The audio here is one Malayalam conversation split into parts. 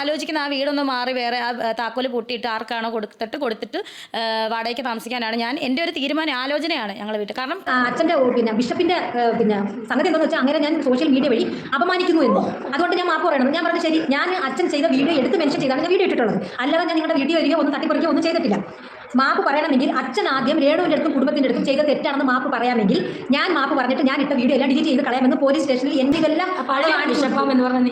ആലോചിക്കുന്ന ആ വീടൊന്ന് മാറി വേറെ ആ താക്കോൽ പൂട്ടിയിട്ട് ആർക്കാണോ കൊടുത്തിട്ട് കൊടുത്തിട്ട് വാടകയ്ക്ക് താമസിക്കാനാണ് ഞാൻ എന്റെ ഒരു തീരുമാനം ആലോചനയാണ് ഞങ്ങളുടെ വീട്ടിൽ. കാരണം അച്ഛന്റെ പിന്നെ ബിഷപ്പിന്റെ പിന്നെ സംഗതി എന്താണെന്ന് വെച്ചാൽ അങ്ങനെ ഞാൻ സോഷ്യൽ മീഡിയ വഴി അപമാനിക്കുന്നു എന്ന്. അതുകൊണ്ട് ഞാൻ മാപ്പ് പറയണം. ഞാൻ പറഞ്ഞു ശരി ഞാൻ അച്ഛൻ ചെയ്ത വീഡിയോ എടുത്ത് മെൻഷൻ ചെയ്താണ് ഞാൻ വീഡിയോ ഇട്ടിട്ടുള്ളത്. അല്ലാതെ ഞാൻ നിങ്ങളുടെ വീഡിയോ വരികയോ ഒന്നും തട്ടിപ്പറിക്കുകയോ ഒന്നും ചെയ്തിട്ടില്ല. മാപ്പ് പറയണമെങ്കിൽ അച്ഛൻ ആദ്യം രേണുവിന്റെ അടുത്തും കുടുംബത്തിന്റെ അടുത്തും ചെയ്ത തെറ്റാണെന്ന് മാപ്പ് പറയാമെങ്കിൽ ഞാൻ മാപ്പ് പറഞ്ഞിട്ട് ഞാൻ ഇട്ട വീഡിയോ എല്ലാം ഡിലീറ്റ് ചെയ്ത് കളയാമെന്ന് പോലീസ് സ്റ്റേഷനിൽ എന്തെല്ലാം വിഷപ്പം എന്ന് പറഞ്ഞ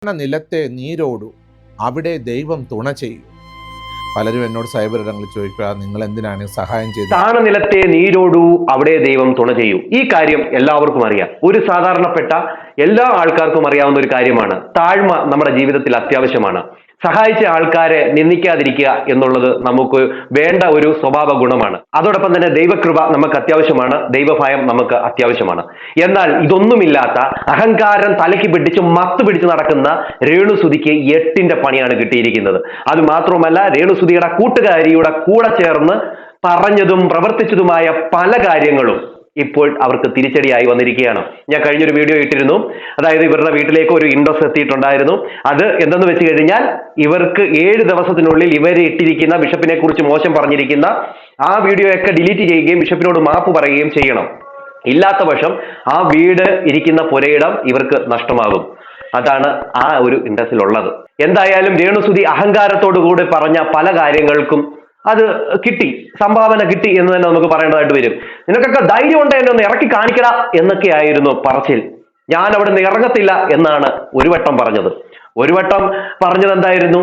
പിന്നെ നിലത്തെ നീരോടു അവിടെ ദൈവം തുണ ചെയ്യും. പലരും എന്നോട് സൈബർ ഇടങ്ങളിൽ ചോദിക്കുക നിങ്ങൾ എന്തിനാണ് സഹായം ചെയ്തത്? താണനിലത്തെ നീരോടു അവിടെ ദൈവം തുണ ചെയ്യൂ. ഈ കാര്യം എല്ലാവർക്കും അറിയാം. ഒരു സാധാരണപ്പെട്ട എല്ലാ ആൾക്കാർക്കും അറിയാവുന്ന ഒരു കാര്യമാണ്. താഴ്മ നമ്മുടെ ജീവിതത്തിൽ അത്യാവശ്യമാണ്. സഹായിച്ച ആൾക്കാരെ നിന്ദിക്കാതിരിക്കുക എന്നുള്ളത് നമുക്ക് വേണ്ട ഒരു സ്വഭാവ ഗുണമാണ്. അതോടൊപ്പം തന്നെ ദൈവകൃപ നമുക്ക് അത്യാവശ്യമാണ്. ദൈവഭയം നമുക്ക് അത്യാവശ്യമാണ്. എന്നാൽ ഇതൊന്നുമില്ലാത്ത അഹങ്കാരം തലയ്ക്ക് പിടിച്ച് മത്ത് പിടിച്ച് നടക്കുന്ന രേണുസുതിക്ക് എട്ടിന്റെ പണിയാണ് കിട്ടിയിരിക്കുന്നത്. അത് മാത്രമല്ല രേണുസുതിയുടെ കൂട്ടുകാരിയുടെ കൂടെ ചേർന്ന് പറഞ്ഞതും പ്രവർത്തിച്ചതുമായ പല കാര്യങ്ങളും ഇപ്പോൾ അവർക്ക് തിരിച്ചടിയായി വന്നിരിക്കുകയാണ്. ഞാൻ കഴിഞ്ഞൊരു വീഡിയോ ഇട്ടിരുന്നു. അതായത് ഇവരുടെ വീട്ടിലേക്ക് ഒരു ഇൻഡോസ് എത്തിയിട്ടുണ്ടായിരുന്നു. അത് എന്തെന്ന് വെച്ച് കഴിഞ്ഞാൽ ഇവർക്ക് ഏഴ് ദിവസത്തിനുള്ളിൽ ഇവർ ഇട്ടിരിക്കുന്ന ബിഷപ്പിനെ കുറിച്ച് മോശം പറഞ്ഞിരിക്കുന്ന ആ വീഡിയോ ഒക്കെ ഡിലീറ്റ് ചെയ്യുകയും ബിഷപ്പിനോട് മാപ്പ് പറയുകയും ചെയ്യണം. ഇല്ലാത്ത പക്ഷം ആ വീട് ഇരിക്കുന്ന പുരയിടം ഇവർക്ക് നഷ്ടമാകും. അതാണ് ആ ഒരു ഇൻഡസിൽ ഉള്ളത് എന്തായാലും രേണുസുതി അഹങ്കാരത്തോടു കൂടി പറഞ്ഞ പല കാര്യങ്ങൾക്കും അത് കിട്ടി സംഭാവന കിട്ടി എന്ന് തന്നെ നമുക്ക് പറയേണ്ടതായിട്ട് വരും. നിനക്കൊക്കെ ധൈര്യം ഉണ്ട് എന്നെ ഒന്ന് ഇറക്കി കാണിക്കട എന്നൊക്കെയായിരുന്നു പറച്ചിൽ. ഞാൻ അവിടെ നിന്ന് ഇറങ്ങത്തില്ല എന്നാണ് ഒരു വട്ടം പറഞ്ഞത്. ഒരു വട്ടം പറഞ്ഞത് എന്തായിരുന്നു?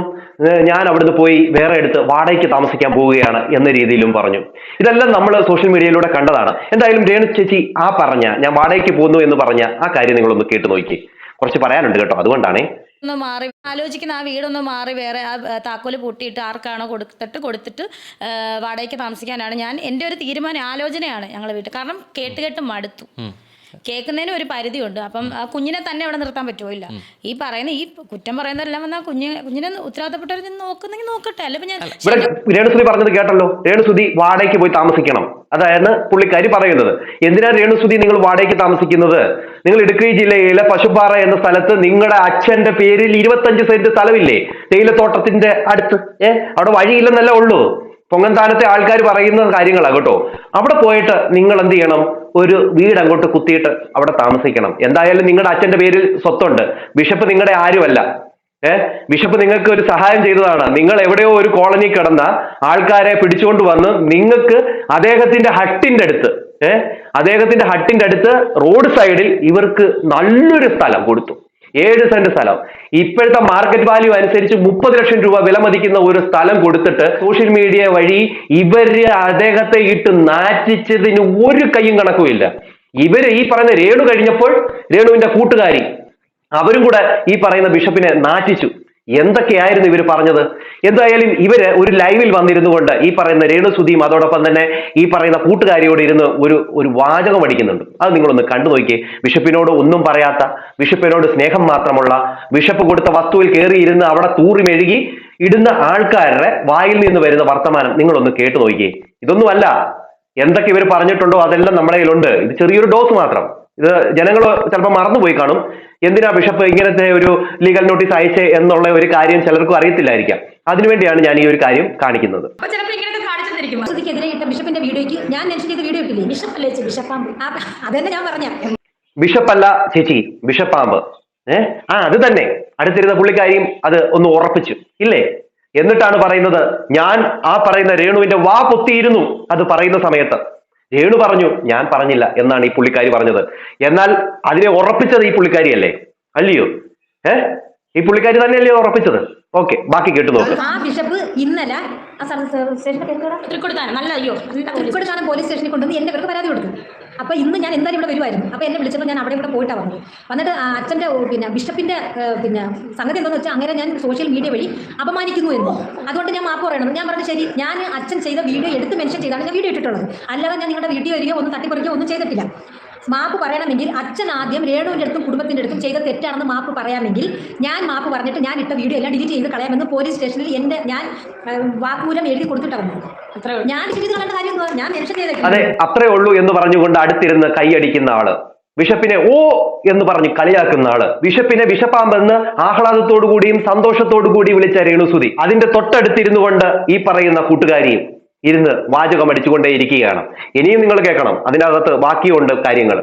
ഞാൻ അവിടുന്ന് പോയി വേറെ എടുത്ത് വാടകയ്ക്ക് താമസിക്കാൻ പോവുകയാണ് എന്ന രീതിയിലും പറഞ്ഞു. ഇതെല്ലാം നമ്മൾ സോഷ്യൽ മീഡിയയിലൂടെ കണ്ടതാണ്. എന്തായാലും രേണു ചേച്ചി ആ പറഞ്ഞ ഞാൻ വാടകയ്ക്ക് പോകുന്നു എന്ന് പറഞ്ഞ ആ കാര്യം നിങ്ങളൊന്ന് കേട്ടു നോക്കി. കുറച്ച് പറയാനുണ്ട് കേട്ടോ അതുകൊണ്ടാണേ. ഒന്ന് മാറി ആലോചിക്കുന്ന ആ വീടൊന്ന് മാറി വേറെ ആ താക്കോൽ പൂട്ടിയിട്ട് ആർക്കാണോ കൊടുത്തിട്ട് കൊടുത്തിട്ട് വാടകയ്ക്ക് താമസിക്കാനാണ് ഞാൻ എന്റെ ഒരു തീരുമാനം ആലോചനയാണ് ഞങ്ങളുടെ വീട്ടിൽ. കാരണം കേട്ട് കേട്ട് മടുത്തു. കേൾക്കുന്നതിന് ഒരു പരിധിയുണ്ട്. അപ്പം ആ കുഞ്ഞിനെ തന്നെ അവിടെ നിർത്താൻ പറ്റുമോ ഇല്ല. ഈ പറയുന്ന ഈ കുറ്റം പറയുന്നതെല്ലാം വന്നാൽ കുഞ്ഞ് കുഞ്ഞിനെ ഉത്തരവാദിത്തപ്പെട്ടവർ നോക്കുന്നെങ്കിൽ നോക്കട്ടെ. അല്ലെങ്കിൽ ഞാൻ രേണുസുതി പറഞ്ഞത് കേട്ടല്ലോ. രേണുസുതി വാടകയ്ക്ക് പോയി താമസിക്കണം. അതായത് പുള്ളിക്കാരി പറയുന്നത്. എന്തിനാ രേണുസുതി നിങ്ങൾ വാടകയ്ക്ക് താമസിക്കുന്നത്? നിങ്ങൾ ഇടുക്കി ജില്ലയിലെ പശുപാറ എന്ന സ്ഥലത്ത് നിങ്ങളുടെ അച്ഛന്റെ പേരിൽ ഇരുപത്തഞ്ച് സെന്റ് സ്ഥലമില്ലേ? തേയിലത്തോട്ടത്തിന്റെ അടുത്ത്. ഏ അവിടെ വഴിയില്ലെന്നല്ല ഉള്ളൂ. പൊങ്ങന്താനത്തെ ആൾക്കാർ പറയുന്ന കാര്യങ്ങളാണ് കേട്ടോ. അവിടെ പോയിട്ട് നിങ്ങൾ എന്ത് ചെയ്യണം? ഒരു വീട് അങ്ങോട്ട് കുത്തിയിട്ട് അവിടെ താമസിക്കണം. എന്തായാലും നിങ്ങളുടെ അച്ഛന്റെ പേരിൽ സ്വത്തുണ്ട്. ബിഷപ്പ് നിങ്ങളുടെ ആരുമല്ല. ഏഹ് ബിഷപ്പ് നിങ്ങൾക്ക് ഒരു സഹായം ചെയ്തതാണ്. നിങ്ങൾ എവിടെയോ ഒരു കോളനി കിടന്ന ആൾക്കാരെ പിടിച്ചുകൊണ്ട് വന്ന് നിങ്ങൾക്ക് അദ്ദേഹത്തിന്റെ ഹട്ടിന്റെ അടുത്ത് ഏഹ് അദ്ദേഹത്തിന്റെ ഹട്ടിന്റെ അടുത്ത് റോഡ് സൈഡിൽ ഇവർക്ക് നല്ലൊരു സ്ഥലം കൊടുത്തു. ഏഴ് സെന്റ് സ്ഥലം. ഇപ്പോഴത്തെ മാർക്കറ്റ് വാല്യൂ അനുസരിച്ച് മുപ്പത് ലക്ഷം രൂപ വില മതിക്കുന്ന ഒരു സ്ഥലം കൊടുത്തിട്ട് സോഷ്യൽ മീഡിയ വഴി ഇവർ അദ്ദേഹത്തെ ഇട്ട് നാറ്റിച്ചതിന് ഒരു കൈയും കണക്കുമില്ല ഇവർ ഈ പറയുന്ന രേണു കഴിഞ്ഞപ്പോൾ രേണുവിന്റെ കൂട്ടുകാരി അവരും കൂടെ ഈ പറയുന്ന ബിഷപ്പിനെ നാറ്റിച്ചു. എന്തൊക്കെയായിരുന്നു ഇവർ പറഞ്ഞത്? എന്തായാലും ഇവർ ഒരു ലൈവിൽ വന്നിരുന്നു കൊണ്ട് ഈ പറയുന്ന രേണുസുതിയും അതോടൊപ്പം തന്നെ ഈ പറയുന്ന കൂട്ടുകാരിയോട് ഇരുന്ന് ഒരു ഒരു വാചകം അടിക്കുന്നുണ്ട് അത് നിങ്ങളൊന്ന് കണ്ടു നോക്കിയേ. ബിഷപ്പിനോട് ഒന്നും പറയാത്ത ബിഷപ്പിനോട് സ്നേഹം മാത്രമുള്ള ബിഷപ്പ് കൊടുത്ത വസ്തുവിൽ കയറിയിരുന്ന് അവിടെ തൂറി മെഴുകി ഇടുന്ന ആൾക്കാരുടെ വായിൽ നിന്ന് വരുന്ന വർത്തമാനം നിങ്ങളൊന്ന് കേട്ടു നോക്കിയേ. ഇതൊന്നുമല്ല. എന്തൊക്കെ ഇവർ പറഞ്ഞിട്ടുണ്ടോ അതെല്ലാം നമ്മുടെ കയ്യിലുണ്ട്. ഇത് ചെറിയൊരു ഡോസ് മാത്രം. ഇത് ജനങ്ങൾ ചിലപ്പോൾ മറന്നുപോയി കാണും. എന്തിനാ ബിഷപ്പ് ഇങ്ങനത്തെ ഒരു ലീഗൽ നോട്ടീസ് അയച്ചേ എന്നുള്ള ഒരു കാര്യം ചിലർക്കും അറിയത്തില്ലായിരിക്കാം. അതിനുവേണ്ടിയാണ് ഞാൻ ഈ ഒരു കാര്യം കാണിക്കുന്നത്. ബിഷപ്പിന്റെ വീഡിയോക്ക് ഞാൻ മെൻഷൻ ചെയ്ത വീഡിയോ ഇട്ടില്ലേ? ബിഷപ്പ് അല്ലേ അതന്നെ ഞാൻ പറഞ്ഞ. ബിഷപ്പല്ല ചേച്ചി ബിഷപ്പാമ്പ്. ഏ? ആ അത് തന്നെ. അടുത്തിരുന്ന പുള്ളിക്കാരിയും അത് ഒന്ന് ഉറപ്പിച്ചു. ഇല്ലേ? എന്നിട്ടാണ് പറയുന്നത് ഞാൻ ആ പറയുന്ന രേണുവിന്റെ വാ പൊത്തിയിരുന്നു അത് പറയുന്ന സമയത്ത്. രേണു പറഞ്ഞു ഞാൻ പറഞ്ഞില്ല എന്നാണ് ഈ പുള്ളിക്കാരി പറഞ്ഞത്. എന്നാൽ അതിനെ ഉറപ്പിച്ചത് ഈ പുള്ളിക്കാരിയല്ലേ? അല്ലയോ? ഏ? ഈ പുള്ളിക്കാരി തന്നെയല്ലേ ഉറപ്പിച്ചത്? ഓക്കെ ബാക്കി കേട്ടു നോക്ക്. ആ ബിഷപ്പ് ഇന്നലെ ആ തൃക്കൊടുത്താനം. നല്ല അയ്യോ പോലീസ്. പോലീസ് സ്റ്റേഷനിൽ കൊണ്ടുവന്ന് എന്റെ പേർക്ക് പരാതി കൊടുക്കും അപ്പോൾ ഇന്ന് ഞാൻ എന്തായാലും ഇവിടെ വരുമായിരുന്നു അപ്പോൾ എന്നെ വിളിച്ചപ്പോൾ ഞാൻ അവിടെ ഇവിടെ പോയിട്ടാണ് വന്നത്. വന്നിട്ട് അച്ഛന്റെ പിന്നെ ബിഷപ്പിന്റെ പിന്നെ സംഗതി എന്താണെന്ന് വെച്ചാൽ അങ്ങനെ ഞാൻ സോഷ്യൽ മീഡിയ വഴി അപമാനിക്കുന്നു എന്ന്. അതുകൊണ്ട് ഞാൻ മാപ്പ് പറയണം. ഞാൻ പറഞ്ഞു ശരി ഞാൻ അച്ഛൻ ചെയ്ത വീഡിയോ എടുത്ത് മെൻഷൻ ചെയ്താണ് ഞാൻ വീഡിയോ ഇട്ടിട്ടുള്ളത്. അല്ലാതെ ഞാൻ നിങ്ങളുടെ വീട്ടിൽ വരികയോ ഒന്നും തട്ടിപ്പറിക്കുകയോ ഒന്നും ചെയ്തിട്ടില്ല. മാപ്പ് പറയണമെങ്കിൽ അച്ഛൻ ആദ്യം രേണുവിന്റെ അടുത്തും കുടുംബത്തിന്റെ അടുത്തും ചെയ്ത തെറ്റാണെന്ന് മാപ്പ് പറയാമെങ്കിൽ ഞാൻ മാപ്പ് പറഞ്ഞിട്ട് ഞാൻ ഇട്ട വീഡിയോ എല്ലാം ഡിലീറ്റ് ചെയ്ത് കളയാമെന്ന് പോലീസ് സ്റ്റേഷനിൽ എന്റെ ഞാൻ വാക്മൂലം എഴുതി കൊടുത്തിട്ടാണ് ഞാൻ ഞാൻ മെൻഷൻ അതെ അത്രേ ഉള്ളൂ എന്ന് പറഞ്ഞുകൊണ്ട് അടുത്തിരുന്ന് കൈയടിക്കുന്ന ആൾ. ബിഷപ്പിനെ ഓ എന്ന് പറഞ്ഞ് കളിയാക്കുന്ന ആൾ. ബിഷപ്പിനെ ബിഷപ്പാമ്പെന്ന് ആഹ്ലാദത്തോടു കൂടിയും സന്തോഷത്തോടു കൂടി വിളിച്ച രേണുസുതി. അതിന്റെ തൊട്ടടുത്തിരുന്നു കൊണ്ട് ഈ പറയുന്ന കൂട്ടുകാരിയും. ഇരുന്ന് വാചകം അടിച്ചുകൊണ്ടേ ഇരിക്കുകയാണ് ഇനിയും നിങ്ങൾ കേൾക്കണം. അതിനകത്ത് ബാക്കിയുണ്ട് കാര്യങ്ങൾ.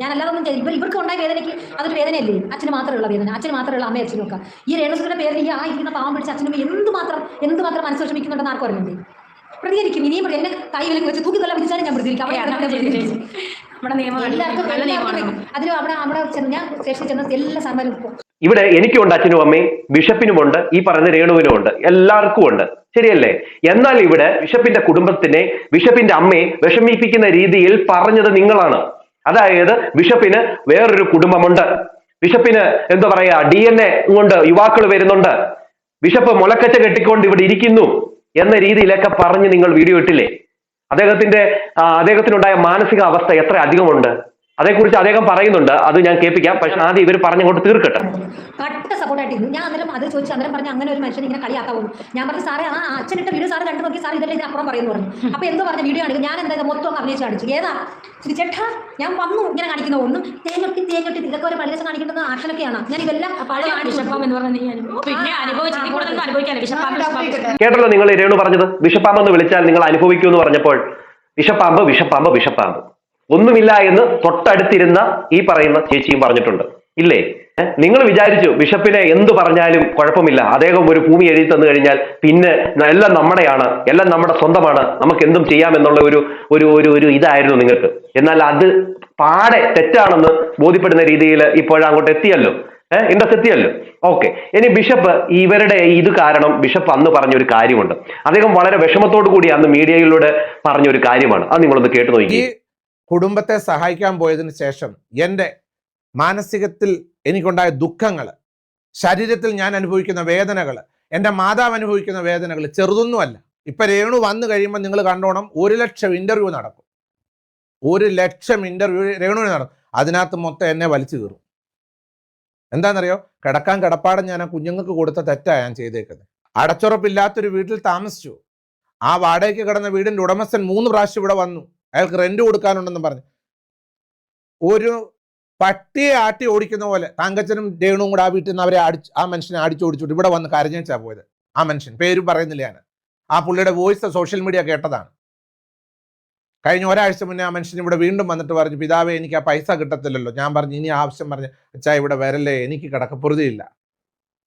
ഞാൻ അല്ലാതൊന്നും ചെയ്തു ഇവർക്ക് ഉണ്ടായ വേദനയ്ക്ക് അതൊരു വേദനയല്ലേ? അച്ഛന് മാത്രമുള്ള വേദന. അച്ഛന് മാത്രമുള്ള അമ്മ അച്ഛനും ഒക്കെ. ഈ പേരിൽ ഈ ആ ഇരിക്കുന്ന പാവം പിടിച്ച അച്ഛനും എന്ത് മാത്രം എന്ത് മാത്രം മനസ്സ് വിഷമിക്കുന്നുണ്ടെന്ന് ആർക്കും അറിയുന്നുണ്ട് പ്രതികരിക്കും. ഇനിയും എന്നെ കൈ വിലക്ക് വെച്ച് തൂക്കി തല്ല വിധിച്ചാലും ഞാൻ പ്രതികരിക്കാം. എല്ലാവർക്കും അതിലും അവിടെ അവിടെ ചെന്ന് ഞാൻ സ്റ്റേഷനിൽ ചെന്ന എല്ലാ സാർമാരും ഇവിടെ എനിക്കുണ്ട് അച്ഛനും അമ്മയും. ബിഷപ്പിനുമുണ്ട് ഈ പറയുന്ന രേണുവിനും ഉണ്ട് എല്ലാവർക്കും ഉണ്ട് ശരിയല്ലേ? എന്നാൽ ഇവിടെ ബിഷപ്പിന്റെ കുടുംബത്തിനെ ബിഷപ്പിന്റെ അമ്മയെ വിഷമിപ്പിക്കുന്ന രീതിയിൽ പറഞ്ഞത് നിങ്ങളാണ്. അതായത് ബിഷപ്പിന് വേറൊരു കുടുംബമുണ്ട്. ബിഷപ്പിന് എന്താ പറയാ ഡി എൻ എ കൊണ്ട് യുവാക്കൾ വരുന്നുണ്ട്. ബിഷപ്പ് മുലക്കച്ച കെട്ടിക്കൊണ്ട് ഇവിടെ ഇരിക്കുന്നു എന്ന രീതിയിലൊക്കെ പറഞ്ഞ് നിങ്ങൾ വീഡിയോ ഇട്ടില്ലേ? അദ്ദേഹത്തിന്റെ അദ്ദേഹത്തിനുണ്ടായ മാനസിക അവസ്ഥ എത്ര അധികമുണ്ട്? അതേക്കുറിച്ച് അദ്ദേഹം പറയുന്നുണ്ട്. അത് ഞാൻ കേൾപ്പിക്കാം. പക്ഷെ ആദ്യം ഇവർ പറഞ്ഞുകൊണ്ട് തീർക്കട്ടെ. കട്ട സപ്പോർട്ടായിട്ട് ഞാൻ അന്നേരം അത് ചോദിച്ചു അന്നേരം പറഞ്ഞു അങ്ങനെ ഒരു മനുഷ്യൻ ഇങ്ങനെ കളിയാക്കാവുന്നു ഞാൻ പറഞ്ഞു സാറേ ആ അച്ഛനിട്ട വീഡിയോ സാറ് കണ്ടു നോക്കി സാർ ഇതല്ലേ ഇതിനപ്പുറം പറയുന്നു പറഞ്ഞു. അപ്പൊ എന്തോ പറഞ്ഞ വീഡിയോ കാണിക്കും ഞാൻ എന്താ മൊത്തം അഭിനയിച്ച് കാണിച്ചു. ഏതാ? ശ്രീ ചേട്ടാ ഞാൻ വന്നു ഇങ്ങനെ കാണിക്കുന്ന ഒന്നും. തേങ്ങൊട്ടി തേങ്ങൊട്ടി ഇതൊക്കെ ഒരു പള്ളിദേശം കാണിക്കുന്നത് ആക്ഷനൊക്കെയാണ് ഞാൻ ഇതെല്ലാം കേട്ടല്ലോ നിങ്ങൾ രേണു പറഞ്ഞത്? വിഷപ്പാമ്പ് എന്ന് വിളിച്ചാൽ നിങ്ങൾ അനുഭവിക്കൂ എന്ന് പറഞ്ഞപ്പോൾ വിഷപ്പാമ്പ് വിഷപ്പാമ്പ് വിഷപ്പാമ്പ്. ഒന്നുമില്ല എന്ന് തൊട്ടടുത്തിരുന്ന ഈ പറയുന്ന ചേച്ചിയും പറഞ്ഞിട്ടുണ്ട്. ഇല്ലേ? നിങ്ങൾ വിചാരിച്ചു ബിഷപ്പിനെ എന്ത് പറഞ്ഞാലും കുഴപ്പമില്ല. അദ്ദേഹം ഒരു ഭൂമി എഴുതി തന്നു കഴിഞ്ഞാൽ പിന്നെ എല്ലാം നമ്മുടെയാണ് എല്ലാം നമ്മുടെ സ്വന്തമാണ്. നമുക്ക് എന്തും ചെയ്യാമെന്നുള്ള ഒരു ഒരു ഒരു ഒരു ഇതായിരുന്നു നിങ്ങൾക്ക്. എന്നാൽ അത് പാടെ തെറ്റാണെന്ന് ബോധ്യപ്പെടുന്ന രീതിയിൽ ഇപ്പോഴങ്ങോട്ട് എത്തിയല്ലോ. ഏഹ് ഇൻഡസ് എത്തിയല്ലോ. ഓക്കെ. ഇനി ബിഷപ്പ് ഇവരുടെ ഇത് കാരണം ബിഷപ്പ് അന്ന് പറഞ്ഞ ഒരു കാര്യമുണ്ട്. അദ്ദേഹം വളരെ വിഷമത്തോടു കൂടി അന്ന് മീഡിയയിലൂടെ പറഞ്ഞ ഒരു കാര്യമാണ്. അത് നിങ്ങളൊന്ന് കേട്ടു നോക്കി കുടുംബത്തെ സഹായിക്കാൻ പോയതിന് ശേഷം എന്റെ മാനസികത്തിൽ എനിക്കുണ്ടായ ദുഃഖങ്ങൾ ശരീരത്തിൽ ഞാൻ അനുഭവിക്കുന്ന വേദനകൾ എന്റെ മാതാവ് അനുഭവിക്കുന്ന വേദനകൾ ചെറുതൊന്നുമല്ല. ഇപ്പം രേണു വന്നു കഴിയുമ്പോൾ നിങ്ങൾ കണ്ടോണം ഒരു ലക്ഷം ഇന്റർവ്യൂ നടക്കും. ഒരു ലക്ഷം ഇന്റർവ്യൂ രേണുവിന് നടക്കും. അതിനകത്ത് മൊത്തം എന്നെ വലിച്ചു കീറും. എന്താണെന്നറിയോ? കിടക്കാൻ കിടപ്പാടം ഞാൻ ആ കുഞ്ഞുങ്ങൾക്ക് കൊടുത്ത തെറ്റാണ് ഞാൻ ചെയ്തേക്കുന്നത്. അടച്ചുറപ്പില്ലാത്തൊരു വീട്ടിൽ താമസിച്ചു. ആ വാടകയ്ക്ക് കിടന്ന വീടിന്റെ ഉടമസ്ഥൻ മൂന്ന് പ്രാവശ്യം ഇവിടെ വന്നു. അയാൾക്ക് റെന്റ് കൊടുക്കാനുണ്ടെന്ന് പറഞ്ഞു. ഒരു പട്ടിയെ ആട്ടി ഓടിക്കുന്ന പോലെ താങ്കച്ചനും രേണുവും കൂടെ ആ വീട്ടിൽ നിന്ന് അവരെ അടിച്ച് ആ മനുഷ്യനെ അടിച്ചു ഓടിച്ചിട്ട് ഇവിടെ വന്ന് കരഞ്ഞാ പോയത്. ആ മനുഷ്യൻ. പേരും പറയുന്നില്ല ഞാൻ ആ പുള്ളിയുടെ വോയിസ് സോഷ്യൽ മീഡിയ കേട്ടതാണ്. കഴിഞ്ഞ ഒരാഴ്ച മുന്നേ ആ മനുഷ്യൻ ഇവിടെ വീണ്ടും വന്നിട്ട് പറഞ്ഞു പിതാവേ എനിക്ക് ആ പൈസ കിട്ടത്തില്ലല്ലോ. ഞാൻ പറഞ്ഞു ഇനി ആവശ്യം പറഞ്ഞു അച്ഛാ ഇവിടെ വരല്ലേ എനിക്ക് കിടക്കപ്പുറതിയില്ല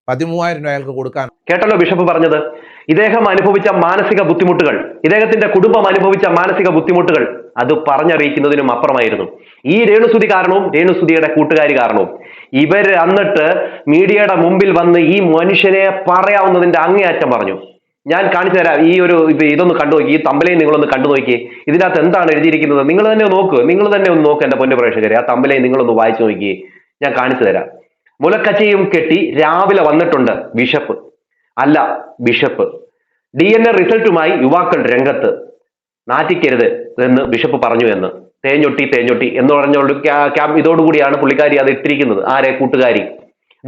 പതിമൂവായിരം രൂപ അയാൾക്ക് കൊടുക്കാൻ കേട്ടല്ലോ ബിഷപ്പ് പറഞ്ഞത്. ഇദ്ദേഹം അനുഭവിച്ച മാനസിക ബുദ്ധിമുട്ടുകൾ ഇദ്ദേഹത്തിന്റെ കുടുംബം അനുഭവിച്ച മാനസിക ബുദ്ധിമുട്ടുകൾ അത് പറഞ്ഞറിയിക്കുന്നതിനും അപ്പുറമായിരുന്നു. ഈ രേണുസുതി കാരണവും രേണുസുതിയുടെ കൂട്ടുകാരി കാരണവും. ഇവർ എന്നിട്ട് മീഡിയയുടെ മുമ്പിൽ വന്ന് ഈ മനുഷ്യനെ പറയാവുന്നതിന്റെ അങ്ങേയറ്റം പറഞ്ഞു. ഞാൻ കാണിച്ചു തരാം ഈ ഒരു ഇതൊന്ന് കണ്ടു നോക്കി ഈ തമ്പലയും നിങ്ങളൊന്ന് കണ്ടു നോക്കി. ഇതിനകത്ത് എന്താണ് എഴുതിയിരിക്കുന്നത്? നിങ്ങൾ തന്നെ നോക്ക് നിങ്ങൾ തന്നെ ഒന്ന് നോക്ക് എന്റെ പൊന്നു പ്രേക്ഷകരെ. ആ തമ്പലയും നിങ്ങളൊന്ന് വായിച്ചു നോക്കി. ഞാൻ കാണിച്ചു തരാം. മുലക്കച്ചയും കെട്ടി രാവിലെ വന്നിട്ടുണ്ട് ബിഷപ്പ്. അല്ല ബിഷപ്പ്. ഡി എൻ എ റിസൾട്ടുമായി യുവാക്കൾ രംഗത്ത്. നാറ്റിക്കരുത് എന്ന് ബിഷപ്പ് പറഞ്ഞു എന്ന്. തേഞ്ഞൊട്ടി തേഞ്ഞൊട്ടി എന്ന് പറഞ്ഞുകൊണ്ട് ഇതോടുകൂടിയാണ് പുള്ളിക്കാരി അത് ഇട്ടിരിക്കുന്നത്. ആരെ? കൂട്ടുകാരി.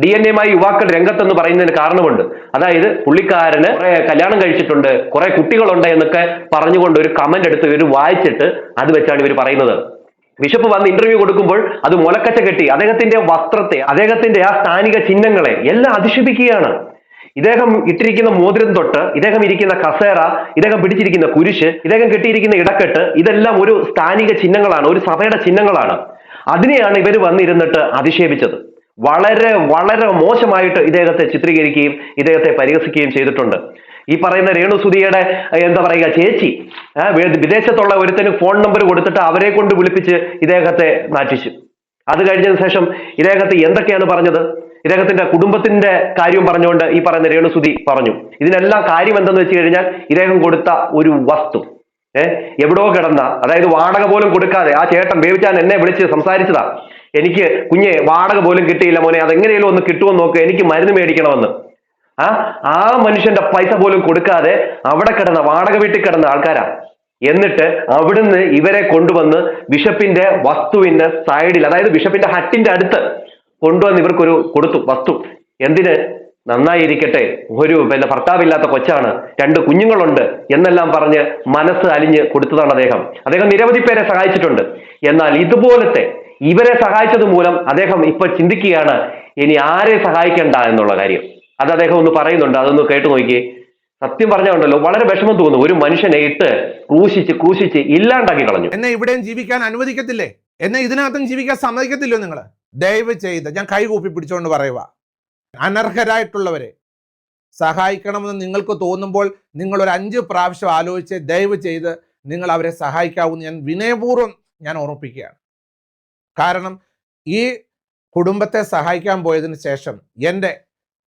ഡി എൻ എമായി യുവാക്കൾ രംഗത്തെന്ന് പറയുന്നതിന് കാരണമുണ്ട്. അതായത് പുള്ളിക്കാരന് കുറെ കല്യാണം കഴിച്ചിട്ടുണ്ട് കുറെ കുട്ടികളുണ്ട് എന്നൊക്കെ പറഞ്ഞുകൊണ്ട് ഒരു കമന്റ് എടുത്ത് ഇവർ വായിച്ചിട്ട് അത് വെച്ചാണ് ഇവർ പറയുന്നത്. ബിഷപ്പ് വന്ന് ഇന്റർവ്യൂ കൊടുക്കുമ്പോൾ അത് മുലക്കച്ച കെട്ടി അദ്ദേഹത്തിന്റെ വസ്ത്രത്തെ അദ്ദേഹത്തിന്റെ ആ സ്ഥാനിക ചിഹ്നങ്ങളെ എല്ലാം അധിക്ഷേപിക്കുകയാണ് ഇദ്ദേഹം ഇട്ടിരിക്കുന്ന മോതിരം തൊട്ട് ഇദ്ദേഹം ഇരിക്കുന്ന കസേര ഇദ്ദേഹം പിടിച്ചിരിക്കുന്ന കുരിശ് ഇദ്ദേഹം കെട്ടിയിരിക്കുന്ന ഇടക്കെട്ട് ഇതെല്ലാം ഒരു സ്ഥാനിക ചിഹ്നങ്ങളാണ് ഒരു സഭയുടെ ചിഹ്നങ്ങളാണ്. അതിനെയാണ് ഇവർ വന്നിരുന്നിട്ട് അധിക്ഷേപിച്ചത്. വളരെ വളരെ മോശമായിട്ട് ഇദ്ദേഹത്തെ ചിത്രീകരിക്കുകയും ഇദ്ദേഹത്തെ പരിഹസിക്കുകയും ചെയ്തിട്ടുണ്ട്. ഈ പറയുന്ന രേണുസുതിയുടെ എന്താ പറയുക ചേച്ചി വിദേശത്തുള്ള ഒരുത്തന് ഫോൺ നമ്പർ കൊടുത്തിട്ട് അവരെ കൊണ്ട് വിളിപ്പിച്ച് ഇദ്ദേഹത്തെ നാറ്റിച്ചു. അത് കഴിഞ്ഞതിന് ശേഷം ഇദ്ദേഹത്തെ എന്തൊക്കെയാണ് പറഞ്ഞത്? ഇദ്ദേഹത്തിന്റെ കുടുംബത്തിന്റെ കാര്യം പറഞ്ഞുകൊണ്ട് ഈ പറയുന്ന രേണുസുതി പറഞ്ഞു. ഇതിനെല്ലാം കാര്യം എന്തെന്ന് വെച്ച് കഴിഞ്ഞാൽ ഇദ്ദേഹം കൊടുത്ത ഒരു വസ്തു. ഏഹ് എവിടോ കിടന്ന അതായത് വാടക പോലും കൊടുക്കാതെ ആ ചേട്ടൻ ബേബിച്ചാൻ എന്നെ വിളിച്ച് സംസാരിച്ചതാ. എനിക്ക് കുഞ്ഞെ വാടക പോലും കിട്ടിയില്ല മോനെ അതെങ്ങനെയെങ്കിലും ഒന്ന് കിട്ടുമെന്ന് നോക്ക് എനിക്ക് മരുന്ന് മേടിക്കണമെന്ന്. ആ ആ മനുഷ്യന്റെ പൈസ പോലും കൊടുക്കാതെ അവിടെ കിടന്ന വാടക വീട്ടിൽ കിടന്ന ആൾക്കാരാ. എന്നിട്ട് അവിടുന്ന് ഇവരെ കൊണ്ടുവന്ന് ബിഷപ്പിന്റെ വസ്തുവിന്റെ സൈഡിൽ അതായത് ബിഷപ്പിന്റെ ഹട്ടിന്റെ അടുത്ത് കൊണ്ടുവന്ന് ഇവർക്കൊരു കൊടുത്തു വസ്തു. എന്തിന്? നന്നായിരിക്കട്ടെ. ഒരു പിന്നെ ഭർത്താവില്ലാത്ത കൊച്ചാണ്. രണ്ട് കുഞ്ഞുങ്ങളുണ്ട് എന്നെല്ലാം പറഞ്ഞ് മനസ്സ് അലിഞ്ഞ് കൊടുത്തതാണ് അദ്ദേഹം. അദ്ദേഹം നിരവധി പേരെ സഹായിച്ചിട്ടുണ്ട്. എന്നാൽ ഇതുപോലത്തെ ഇവരെ സഹായിച്ചത് മൂലം അദ്ദേഹം ഇപ്പൊ ചിന്തിക്കുകയാണ് ഇനി ആരെ സഹായിക്കണ്ട എന്നുള്ള കാര്യം. അത് അദ്ദേഹം ഒന്ന് പറയുന്നുണ്ട് അതൊന്ന് കേട്ട് നോക്കിയേ. സത്യം പറഞ്ഞുണ്ടല്ലോ വളരെ വിഷമം തോന്നുന്നു. ഒരു മനുഷ്യനെ ഇട്ട് ക്രൂശിച്ച് ക്രൂശിച്ച് ഇല്ലാണ്ടാക്കി കളഞ്ഞു. എന്നെ ഇവിടെയും ജീവിക്കാൻ അനുവദിക്കത്തില്ലേ? എന്നെ ഇതിനകത്തും ജീവിക്കാൻ സമ്മതിക്കത്തില്ലോ നിങ്ങൾ ദയവ് ചെയ്ത് ഞാൻ കൈകൂപ്പി പിടിച്ചുകൊണ്ട് പറയുക അനർഹരായിട്ടുള്ളവരെ സഹായിക്കണമെന്ന് നിങ്ങൾക്ക് തോന്നുമ്പോൾ നിങ്ങൾ ഒരു അഞ്ച് പ്രാവശ്യം ആലോചിച്ച് ദയവ് ചെയ്ത് നിങ്ങൾ അവരെ സഹായിക്കാവുന്ന ഞാൻ വിനയപൂർവം ഞാൻ ഓർമ്മിപ്പിക്കുകയാണ്. കാരണം ഈ കുടുംബത്തെ സഹായിക്കാൻ പോയതിന് ശേഷം എന്റെ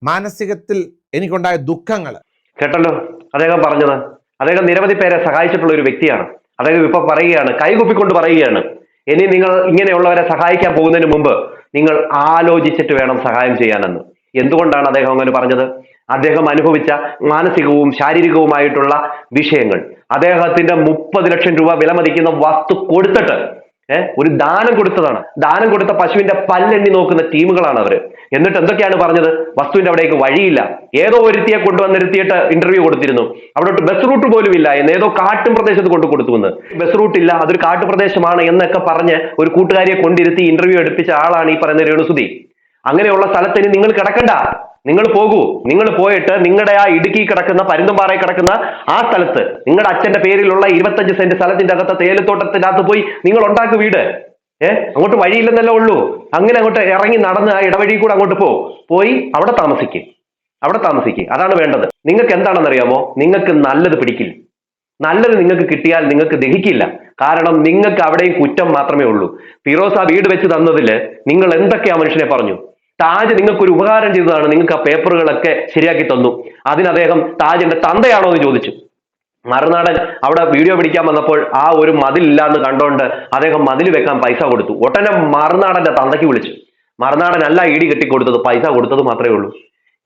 മാനസികത്തിൽ എനിക്കുണ്ടായ ദുഃഖങ്ങൾ. കേട്ടല്ലോ അദ്ദേഹം പറഞ്ഞത് അദ്ദേഹം നിരവധി പേരെ സഹായിച്ചിട്ടുള്ള ഒരു വ്യക്തിയാണ്. അദ്ദേഹം ഇപ്പൊ പറയുകയാണ് കൈകുപ്പിക്കൊണ്ട് പറയുകയാണ്. ഇനി നിങ്ങൾ ഇങ്ങനെയുള്ളവരെ സഹായിക്കാൻ പോകുന്നതിന് മുമ്പ് നിങ്ങൾ ആലോചിച്ചിട്ട് വേണം സഹായം ചെയ്യാനെന്ന്. എന്തുകൊണ്ടാണ് അദ്ദേഹം അങ്ങനെ പറഞ്ഞത്? അദ്ദേഹം അനുഭവിച്ച മാനസികവും ശാരീരികവുമായിട്ടുള്ള വിഷയങ്ങൾ. അദ്ദേഹത്തിന്റെ മുപ്പത് ലക്ഷം രൂപ വിലമതിക്കുന്ന വസ്തു കൊടുത്തിട്ട് ഒരു ദാനം കൊടുത്തതാണ്. ദാനം കൊടുത്ത പശുവിന്റെ പല്ലെണ്ണി നോക്കുന്ന ടീമുകളാണ് അവർ. എന്നിട്ട് എന്തൊക്കെയാണ് പറഞ്ഞത്? വസ്തുവിന്റെ അവിടേക്ക് വഴിയില്ല. ഏതോ ഒരുത്തിയെ കൊണ്ടുവന്നിരുത്തിയിട്ട് ഇന്റർവ്യൂ കൊടുത്തിരുന്നു. അവിടോട്ട് ബസ് റൂട്ട് പോലും ഇല്ല എന്ന് ഏതോ കാട്ടും പ്രദേശത്ത് കൊണ്ട് കൊടുത്തുവെന്ന് ബസ് റൂട്ട് ഇല്ല അതൊരു കാട്ടുപ്രദേശമാണ് എന്നൊക്കെ പറഞ്ഞ് ഒരു കൂട്ടുകാരിയെ കൊണ്ടിരുത്തി ഇന്റർവ്യൂ എടുപ്പിച്ച ആളാണ് ഈ പറയുന്ന രേണുസുതി. അങ്ങനെയുള്ള സ്ഥലത്ത് ഇനി നിങ്ങൾ കിടക്കണ്ട. നിങ്ങൾ പോകൂ. നിങ്ങൾ പോയിട്ട് നിങ്ങളുടെ ആ ഇടുക്കി കിടക്കുന്ന പരുന്തുംപാറയിൽ കിടക്കുന്ന ആ സ്ഥലത്ത് നിങ്ങളുടെ അച്ഛന്റെ പേരിലുള്ള ഇരുപത്തഞ്ച് സെന്റ് സ്ഥലത്തിന്റെ അകത്ത് തേയിലത്തോട്ടത്തിനകത്ത് പോയി നിങ്ങൾ ഉണ്ടാക്കു വീട്. ഏ? അങ്ങോട്ട് വഴിയില്ലെന്നല്ലേ ഉള്ളൂ. അങ്ങനെ അങ്ങോട്ട് ഇറങ്ങി നടന്ന് ആ ഇടവഴി കൂടെ അങ്ങോട്ട് പോ. പോയി അവിടെ താമസിക്കും. അവിടെ താമസിക്കും. അതാണ് വേണ്ടത്. നിങ്ങൾക്ക് എന്താണെന്ന് അറിയാമോ നിങ്ങൾക്ക് നല്ലത് പിടിക്കില്ല. നല്ലത് നിങ്ങൾക്ക് കിട്ടിയാൽ നിങ്ങൾക്ക് ദഹിക്കില്ല. കാരണം നിങ്ങൾക്ക് അവിടെയും കുറ്റം മാത്രമേ ഉള്ളൂ. ഫിറോസ് ആ വീട് വെച്ച് തന്നതിൽ നിങ്ങൾ എന്തൊക്കെ ആ മനുഷ്യനെ പറഞ്ഞു? താജ് നിങ്ങൾക്ക് ഒരു ഉപകാരം ചെയ്തതാണ് നിങ്ങൾക്ക് ആ പേപ്പറുകളൊക്കെ ശരിയാക്കി തന്നു. അതിന് അദ്ദേഹം താജിന്റെ തന്തയാണോ എന്ന് ചോദിച്ചു. മറുനാടൻ അവിടെ വീഡിയോ പിടിക്കാൻ വന്നപ്പോൾ ആ ഒരു മതിലില്ല എന്ന് കണ്ടോണ്ട് അദ്ദേഹം മതിൽ വെക്കാൻ പൈസ കൊടുത്തു. ഒട്ടനെ മറുനാടന്റെ തന്തയ്ക്ക് വിളിച്ചു. മറുനാടൻ അല്ല ഇടി കെട്ടിക്കൊടുത്തത് പൈസ കൊടുത്തത് മാത്രമേ ഉള്ളൂ.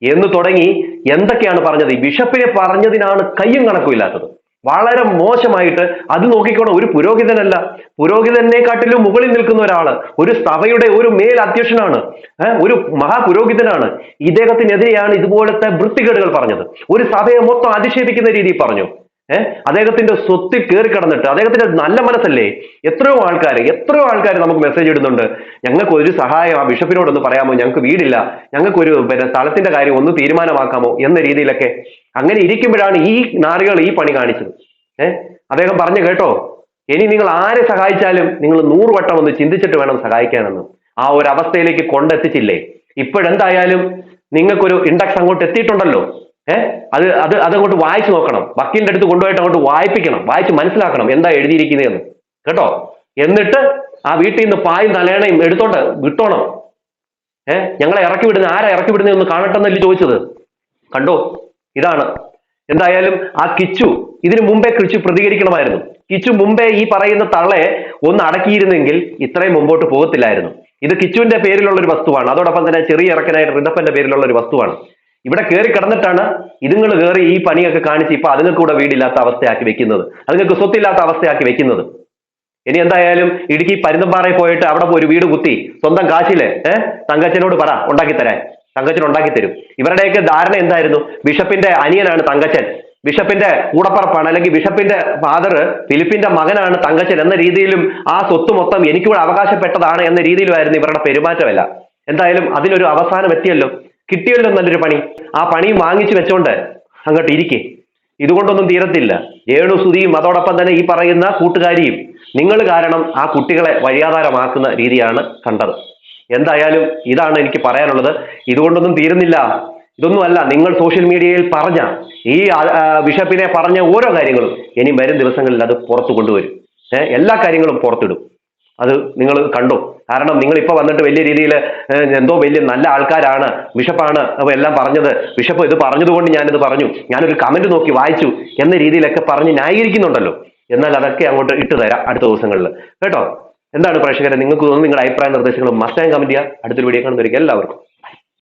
എന്ന് തുടങ്ങി എന്തൊക്കെയാണ് പറഞ്ഞത്? ബിഷപ്പിനെ പറഞ്ഞതിനാണ് കയ്യും കണക്കും ഇല്ലാത്തത്. വളരെ മോശമായിട്ട് അത് നോക്കിക്കോണം ഒരു പുരോഹിതനല്ല. പുരോഹിതനെക്കാട്ടിലും മുകളിൽ നിൽക്കുന്ന ഒരാൾ ഒരു സഭയുടെ ഒരു മേൽ അധ്യക്ഷനാണ്. ഒരു മഹാപുരോഹിതനാണ്. ഇദ്ദേഹത്തിനെതിരെയാണ് ഇതുപോലത്തെ വൃത്തികേടുകൾ പറഞ്ഞത്. ഒരു സഭയെ മൊത്തം അധിക്ഷേപിക്കുന്ന രീതിയിൽ പറഞ്ഞു. ഏഹ് അദ്ദേഹത്തിന്റെ സ്വത്തിൽ കയറി കടന്നിട്ട് അദ്ദേഹത്തിന്റെ നല്ല മനസ്സല്ലേ? എത്രയോ ആൾക്കാർ എത്രയോ ആൾക്കാർ നമുക്ക് മെസ്സേജ് ഇടുന്നുണ്ട്. ഞങ്ങൾക്ക് ഒരു സഹായം ആ ബിഷപ്പിനോടൊന്ന് പറയാമോ? ഞങ്ങൾക്ക് വീടില്ല. ഞങ്ങൾക്കൊരു പിന്നെ സ്ഥലത്തിന്റെ കാര്യം ഒന്ന് തീരുമാനമാക്കാമോ? എന്ന രീതിയിലൊക്കെ അങ്ങനെ ഇരിക്കുമ്പോഴാണ് ഈ നാറികൾ ഈ പണി കാണിച്ചത്. ഏഹ് അദ്ദേഹം പറഞ്ഞു കേട്ടോ ഇനി നിങ്ങൾ ആരെ സഹായിച്ചാലും നിങ്ങൾ നൂറ് വട്ടം ഒന്ന് ചിന്തിച്ചിട്ട് വേണം സഹായിക്കാനെന്ന്. ആ ഒരു അവസ്ഥയിലേക്ക് കൊണ്ടെത്തിച്ചില്ലേ? ഇപ്പോഴെന്തായാലും നിങ്ങൾക്കൊരു ഇൻഡക്സ് അങ്ങോട്ട് എത്തിയിട്ടുണ്ടല്ലോ. ഏഹ് അത് അത് അതങ്ങോട്ട് വായിച്ചു നോക്കണം. വക്കീലിന്റെ അടുത്ത് കൊണ്ടുപോയിട്ട് അങ്ങോട്ട് വായിപ്പിക്കണം. വായിച്ച് മനസ്സിലാക്കണം എന്താ എഴുതിയിരിക്കുന്നതെന്ന്. കേട്ടോ? എന്നിട്ട് ആ വീട്ടിൽ നിന്ന് പായും തലേണയും എടുത്തോണ്ട് വിട്ടോണം. ഏഹ് ഞങ്ങളെ ഇറക്കി വിടുന്ന ആരാ ഇറക്കി വിടുന്നതെന്ന് കാണട്ടെന്നല്ലേ ചോദിച്ചത്. കണ്ടോ? ഇതാണ്. എന്തായാലും ആ കിച്ചു ഇതിനു മുമ്പേ കിച്ചു പ്രതികരിക്കണമായിരുന്നു. കിച്ചു മുമ്പേ ഈ പറയുന്ന തള്ളയെ ഒന്ന് അടക്കിയിരുന്നെങ്കിൽ ഇത്രയും മുമ്പോട്ട് പോകത്തില്ലായിരുന്നു. ഇത് കിച്ചുവിന്റെ പേരിലുള്ള ഒരു വസ്തുവാണ്. അതോടൊപ്പം തന്നെ ചെറിയ ഇറക്കനായിട്ട് റിതപ്പന്റെ പേരിലുള്ള ഒരു വസ്തുവാണ്. ഇവിടെ കയറി കിടന്നിട്ടാണ് ഇതുങ്ങൾ കയറി ഈ പണിയൊക്കെ കാണിച്ച് ഇപ്പൊ അതുങ്ങൾക്ക് കൂടെ വീടില്ലാത്ത അവസ്ഥയാക്കി വെക്കുന്നത്. അതുങ്ങൾക്ക് സ്വത്തില്ലാത്ത അവസ്ഥയാക്കി വെക്കുന്നത്. ഇനി എന്തായാലും ഇടുക്കി പരുന്തമ്പാറയിൽ പോയിട്ട് അവിടെ ഒരു വീട് കുത്തി. സ്വന്തം കാശിൽ ഏഹ് തങ്കച്ചനോട് പറ ഉണ്ടാക്കി തരാൻ. തങ്കച്ചൻ ഉണ്ടാക്കി തരും ഇവരുടെയൊക്കെ ധാരണ എന്തായിരുന്നു? ബിഷപ്പിന്റെ അനിയനാണ് തങ്കച്ചൻ. ബിഷപ്പിന്റെ കൂടപ്പറപ്പാണ് അല്ലെങ്കിൽ ബിഷപ്പിന്റെ ഫാദർ ഫിലിപ്പിന്റെ മകനാണ് തങ്കച്ചൻ എന്ന രീതിയിലും ആ സ്വത്ത് മൊത്തം എനിക്കൂടെ അവകാശപ്പെട്ടതാണ് എന്ന രീതിയിലുമായിരുന്നു ഇവരുടെ പെരുമാറ്റമല്ല. എന്തായാലും അതിനൊരു അവസാനം എത്തിയല്ലോ. കിട്ടിയല്ലോ നല്ലൊരു പണി. ആ പണി വാങ്ങിച്ചു വെച്ചോണ്ട് അങ്ങോട്ട് ഇരിക്കേ. ഇതുകൊണ്ടൊന്നും തീരത്തില്ല. ഏണു സുധിയും അതോടൊപ്പം തന്നെ ഈ പറയുന്ന കൂട്ടുകാരിയും. നിങ്ങൾ കാരണം ആ കുട്ടികളെ വഴിയാധാരമാക്കുന്ന രീതിയാണ് കണ്ടത്. എന്തായാലും ഇതാണ് എനിക്ക് പറയാനുള്ളത്. ഇതുകൊണ്ടൊന്നും തീരുന്നില്ല. ഇതൊന്നുമല്ല നിങ്ങൾ സോഷ്യൽ മീഡിയയിൽ പറഞ്ഞ ഈ ബിഷപ്പിനെ പറഞ്ഞ ഓരോ കാര്യങ്ങളും ഇനി വരും ദിവസങ്ങളിൽ അത് പുറത്തു കൊണ്ടുവരും. എല്ലാ കാര്യങ്ങളും പുറത്തിടും. അത് നിങ്ങൾ കണ്ടു. കാരണം നിങ്ങൾ ഇപ്പൊ വന്നിട്ട് വലിയ രീതിയിൽ എന്തോ വലിയ നല്ല ആൾക്കാരാണ് ബിഷപ്പാണ് അപ്പൊ എല്ലാം പറഞ്ഞത്. ബിഷപ്പ് ഇത് പറഞ്ഞതുകൊണ്ട് ഞാനിത് പറഞ്ഞു. ഞാനൊരു കമന്റ് നോക്കി വായിച്ചു എന്ന രീതിയിലൊക്കെ പറഞ്ഞ് ന്യായീകരിക്കുന്നുണ്ടല്ലോ. എന്നാൽ അതൊക്കെ അങ്ങോട്ട് ഇട്ട് തരാം അടുത്ത ദിവസങ്ങളിൽ. കേട്ടോ? എന്താണ് പ്രേക്ഷകരെ നിങ്ങൾക്ക് തോന്നുന്നു നിങ്ങളുടെ അഭിപ്രായ നിർദ്ദേശങ്ങൾ മസ്റ്റായും കമന്റ് ചെയ്യുക. അടുത്തൊരു വീഡിയോ കാണുന്നവർക്ക് എല്ലാവർക്കും.